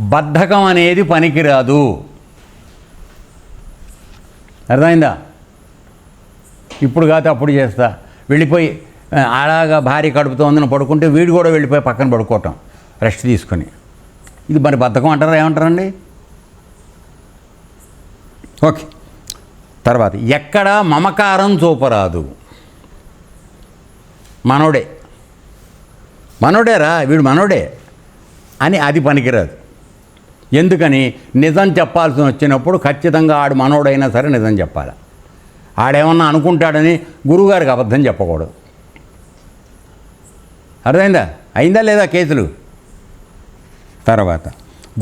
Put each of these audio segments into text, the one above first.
బద్ధకం అనేది పనికిరాదు. అర్థమైందా? ఇప్పుడు కాదు అప్పుడు చేస్తా. వెళ్ళిపోయి అలాగా భార్య కడుపుతో ఉందని పడుకుంటే వీడు కూడా వెళ్ళిపోయి పక్కన పడుకోవటం రెస్ట్ తీసుకొని. ఇది మరి బద్ధకం అంటారా ఏమంటారండి? ఓకే. తర్వాత ఎక్కడ మమకారం చూపరాదు. మనోడే. మనోడేరా వీడు మనోడే అని అది పనికిరాదు. ఎందుకని నిజం చెప్పాల్సి వచ్చినప్పుడు ఖచ్చితంగా ఆడు మనోడైనా సరే నిజం చెప్పాలి. ఆడేమన్నా అనుకుంటాడని గురువుగారికి అబద్ధం చెప్పకూడదు. అర్థమైందా? అయిందా లేదా కేసులు? తర్వాత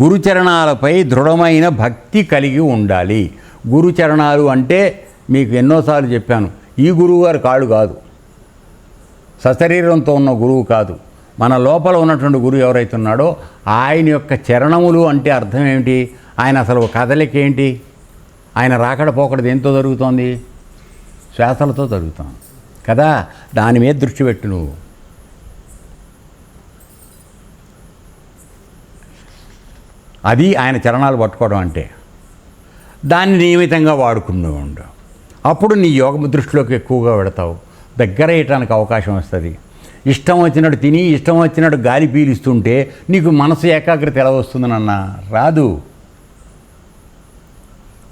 గురుచరణాలపై దృఢమైన భక్తి కలిగి ఉండాలి. గురుచరణాలు అంటే మీకు ఎన్నోసార్లు చెప్పాను ఈ గురువుగారు కాడు కాదు. సశరీరంతో ఉన్న గురువు కాదు. మన లోపల ఉన్నటువంటి గురువు ఎవరైతే ఉన్నాడో ఆయన యొక్క చరణములు అంటే అర్థం ఏమిటి? ఆయన అసలు కదలిక ఏంటి? ఆయన రాకడ పోకడ దేంతో జరుగుతోంది? శ్వాసలతో జరుగుతోంది. కదా? దాని మీద దృష్టి పెట్టు నువ్వు. అది ఆయన చరణాలు పట్టుకోవడం అంటే. దాన్ని నియమితంగా వాడుకుంటూ ఉండు. అప్పుడు నీ యోగ దృష్టిలోకి ఎక్కువగా పెడతావు దగ్గర వేయటానికి అవకాశం వస్తుంది. ఇష్టం వచ్చినట్టు తిని ఇష్టం వచ్చినట్టు గాలి పీలుస్తుంటే నీకు మనసు ఏకాగ్రత ఎలా వస్తుందనన్న రాదు.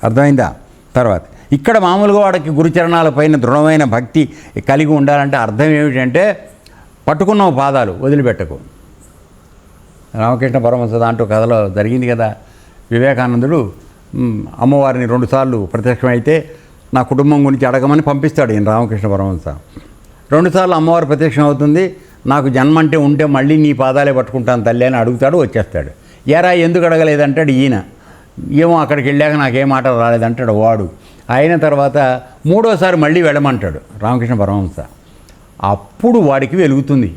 అర్థమైందా? తర్వాత ఇక్కడ మామూలుగా వాడికి గురుచరణాలపైన దృఢమైన భక్తి కలిగి ఉండాలంటే అర్థం ఏమిటంటే పట్టుకున్న పాదాలు వదిలిపెట్టకు. రామకృష్ణ పరమహంస దాంట్లో కథలో జరిగింది కదా. వివేకానందుడు అమ్మవారిని రెండుసార్లు ప్రత్యక్షమైతే నా కుటుంబం గురించి అడగమని పంపిస్తాడు ఈయన రామకృష్ణ పరమహంస రెండుసార్లు అమ్మవారు ప్రత్యక్షం అవుతుంది. నాకు జన్మ అంటే ఉంటే మళ్ళీ నీ పాదాలే పట్టుకుంటాను తల్లి అని అడుగుతాడు వచ్చేస్తాడు. ఎరా ఎందుకు అడగలేదంటాడు ఈయన. ఏమో అక్కడికి వెళ్ళాక నాకేం మాట రాలేదంటాడు వాడు. అయిన తర్వాత మూడోసారి మళ్ళీ వెళ్ళమంటాడు రామకృష్ణ పరమహంస. అప్పుడు వాడికి వెలుగుతుంది.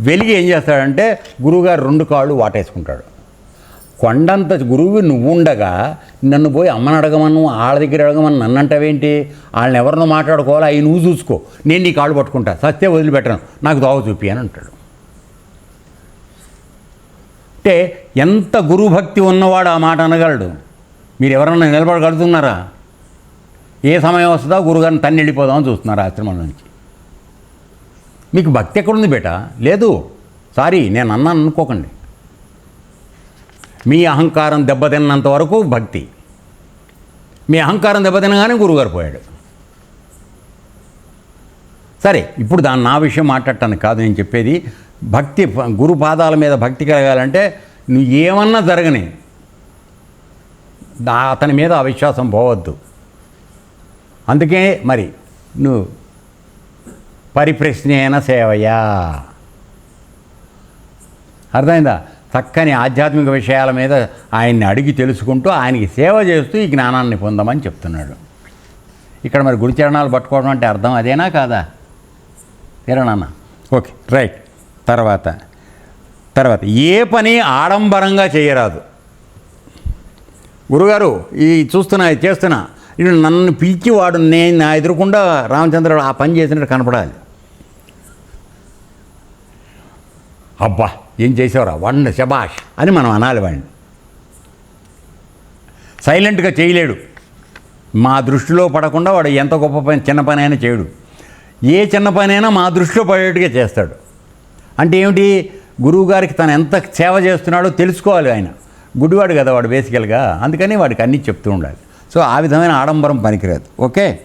వెలిగి ఏం చేస్తాడంటే గురువుగారు రెండు కాళ్ళు వాటేసుకుంటాడు. కొండంత గురువు నువ్వు ఉండగా నన్ను పోయి అమ్మని అడగమను వాళ్ళ దగ్గర అడగమని నన్ను అంటావేంటి వాళ్ళని ఎవరినో మాట్లాడుకోవాలా? అవి నువ్వు చూసుకో. నేను నీ కాళ్ళు పట్టుకుంటా. సత్య వదిలిపెట్టను. నాకు దోవ చూపి అని అంటాడు. అంటే ఎంత గురుభక్తి ఉన్నవాడు ఆ మాట అనగలడు? మీరు ఎవరన్నా నిలబడగలుగుతున్నారా? ఏ సమయం వస్తుందో గురుగారిని తన్ని వెళ్ళిపోదామని చూస్తున్నారు ఆశ్రమం నుంచి. మీకు భక్తి ఎక్కడుంది బేట? లేదు. సారీ నేను అన్నాను అనుకోకండి. మీ అహంకారం దెబ్బతిన్నంత వరకు భక్తి. మీ అహంకారం దెబ్బతినగానే గురుగారు పోయాడు. సరే ఇప్పుడు దాన్ని నా విషయం మాట్లాడటానికి కాదు నేను చెప్పేది భక్తి గురు పాదాల మీద భక్తి కలగాలంటే నువ్వు ఏమన్నా జరగని అతని మీద అవిశ్వాసం పోవద్దు. అందుకే మరి నువ్వు పరిప్రశ్నేన సేవయా. అర్థమైందా? చక్కని ఆధ్యాత్మిక విషయాల మీద ఆయన్ని అడిగి తెలుసుకుంటూ ఆయనకి సేవ చేస్తూ ఈ జ్ఞానాన్ని పొందమని చెప్తున్నాడు. ఇక్కడ మరి గురుచరణాలు పట్టుకోవడం అంటే అర్థం అదేనా కాదా? తీరనన్న ఓకే రైట్. తర్వాత తర్వాత ఏ పని ఆడంబరంగా చేయరాదు. గురుగారు ఈ చూస్తున్నా ఇది చేస్తున్నా. ఇప్పుడు నన్ను పిలిచి వాడు నేను నా ఎదురుకుండా రామచంద్రుడు ఆ పని చేసినట్టు కనపడాలి. అబ్బా ఏం చేసేవరా? వండ శబాష్ అని మనం అనాలి వాడిని సైలెంట్గా చేయలేడు. మా దృష్టిలో పడకుండా వాడు ఎంత గొప్ప పని చిన్న పని అయినా చేయడు. ఏ చిన్న పని అయినా మా దృష్టిలో పడేట్టుగా చేస్తాడు. అంటే ఏమిటి? గురువు గారికి తను ఎంత సేవ చేస్తున్నాడో తెలుసుకోవాలి ఆయన. గుడివాడు కదా వాడు బేసికల్గా. అందుకని వాడికి అన్నీ చెప్తూ ఉండాలి. సో ఆ విధమైన ఆడంబరం పనికిరాదు. ఓకే?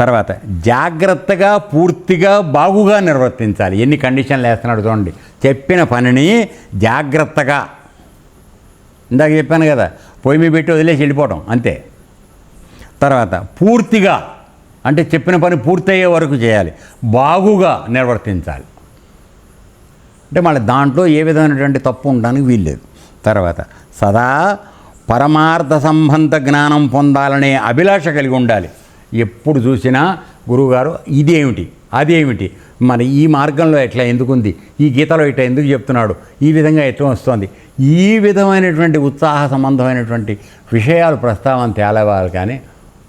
తర్వాత జాగ్రత్తగా పూర్తిగా బాగుగా నిర్వర్తించాలి. ఎన్ని కండిషన్లు వేస్తున్నాడు చూడండి. చెప్పిన పనిని జాగ్రత్తగా. ఇందాక చెప్పాను కదా పొయ్యి మీద పెట్టి వదిలేసి వెళ్ళిపోవడం అంతే. తర్వాత పూర్తిగా అంటే చెప్పిన పని పూర్తయ్యే వరకు చేయాలి. బాగుగా నిర్వర్తించాలి. అంటే మళ్ళీ దాంట్లో ఏ విధమైనటువంటి తప్పు ఉండడానికి వీల్లేదు. తర్వాత సదా పరమార్థ సంబంధ జ్ఞానం పొందాలనే అభిలాష కలిగి ఉండాలి. ఎప్పుడు చూసినా గురువుగారు ఇదేమిటి అదేమిటి? మన ఈ మార్గంలో ఎట్లా ఎందుకుంది? ఈ గీతలో ఇట్లా ఎందుకు చెప్తున్నాడు? ఈ విధంగా ఎట్లా వస్తుంది? ఈ విధమైనటువంటి ఉత్సాహ సంబంధమైనటువంటి విషయాలు ప్రస్తావన తేలవాలి కానీ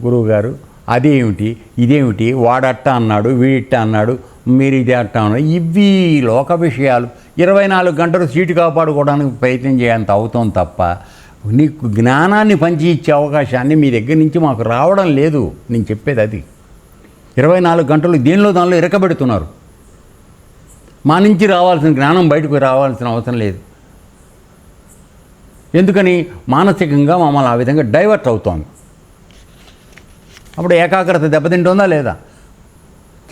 గురువుగారు అదేమిటి ఇదేమిటి? వాడట్ట అన్నాడు వీడిట్ట అన్నాడు మీరు ఇది అట్ట అన్నాడు. ఇవి లోక విషయాలు ఇరవై నాలుగు గంటలు సీటు కాపాడుకోవడానికి ప్రయత్నం చేయంత అవుతాం తప్ప నీకు జ్ఞానాన్ని పంచి ఇచ్చే అవకాశాన్ని మీ దగ్గర నుంచి మాకు రావడం లేదు. నేను చెప్పేది అది. ఇరవై నాలుగు గంటలు దీనిలో దానిలో ఇరకబెడుతున్నారు. మా నుంచి రావాల్సిన జ్ఞానం బయటకు రావాల్సిన అవసరం లేదు. ఎందుకని? మానసికంగా మమ్మల్ని ఆ విధంగా డైవర్ట్ అవుతోంది. అప్పుడు ఏకాగ్రత దెబ్బతింటుందా లేదా?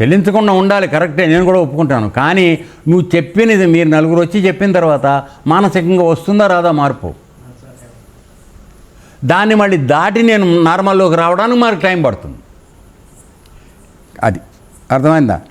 చెల్లించకుండా ఉండాలి కరెక్టే నేను కూడా ఒప్పుకుంటాను. కానీ నువ్వు చెప్పినది మీరు నలుగురు వచ్చి చెప్పిన తర్వాత మానసికంగా వస్తుందా రాదా మార్పు? దాన్ని మళ్ళీ దాటి నేను నార్మల్లోకి రావడానికి మాకు టైం పడుతుంది. అది. అర్థమైందా?